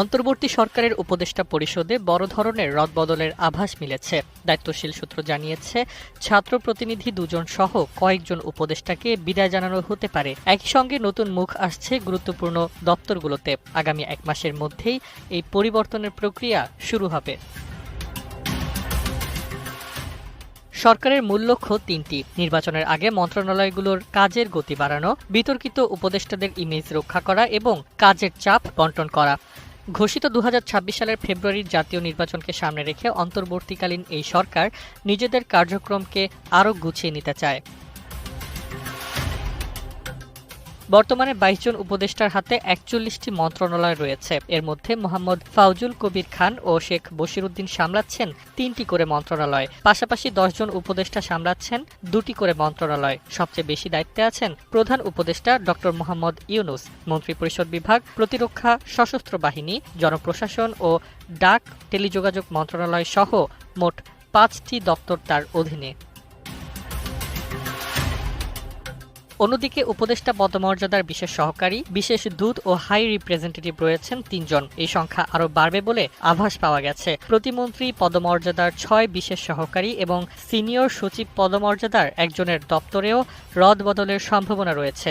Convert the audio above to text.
অন্তর্বর্তী সরকারের উপদেষ্টা পরিষদে বড় ধরনের রদবদলের আভাস মিলেছে। দায়িত্বশীল সূত্র জানিয়েছে, ছাত্র প্রতিনিধি দুজন সহ কয়েকজন উপদেষ্টাকে বিদায় জানানো হতে পারে। একই সঙ্গে নতুন মুখ আসছে গুরুত্বপূর্ণ দপ্তরগুলোতে। আগামী এক মাসের মধ্যেই এই পরিবর্তনের প্রক্রিয়া শুরু হবে। সরকারের মূল লক্ষ্য তিনটি। নির্বাচনের আগে মন্ত্রণালয়গুলোর কাজের গতি বাড়ানো, বিতর্কিত উপদেষ্টাদের ইমেজ রক্ষা করা এবং কাজের চাপ বন্টন করা। ঘোষিত দু হাজার ছাব্বিশ সালের ফেব্রুয়ারির জাতীয় নির্বাচনকে সামনে রেখে অন্তর্বর্তীকালীন এই সরকার নিজেদের কার্যক্রমকে আরও গুছিয়ে নিতে চায়। বর্তমানে বাইশ জন উপদেষ্টার হাতে একচল্লিশটি মন্ত্রণালয় রয়েছে। এর মধ্যে মোহাম্মদ ফাউজুল কবির খান ও শেখ বশিরুদ্দিন সামলাচ্ছেন তিনটি করে মন্ত্রণালয়। পাশাপাশি দশজন উপদেষ্টা সামলাচ্ছেন দুটি করে মন্ত্রণালয়। সবচেয়ে বেশি দায়িত্বে আছেন প্রধান উপদেষ্টা ড মোহাম্মদ ইউনুস। মন্ত্রিপরিষদ বিভাগ, প্রতিরক্ষা, সশস্ত্র বাহিনী, জনপ্রশাসন ও ডাক টেলিযোগাযোগ মন্ত্রণালয় সহ মোট পাঁচটি দপ্তর তার অধীনে। অন্যদিকে উপদেষ্টা পদমর্যাদার বিশেষ সহকারী, বিশেষ দূত ও হাই রিপ্রেজেন্টেটিভ রয়েছেন তিনজন। এই সংখ্যা আরও বাড়বে বলে আভাস পাওয়া গেছে। প্রতিমন্ত্রী পদমর্যাদার ছয় বিশেষ সহকারী এবং সিনিয়র সচিব পদমর্যাদার একজনের দপ্তরেও রদ বদলের সম্ভাবনা রয়েছে।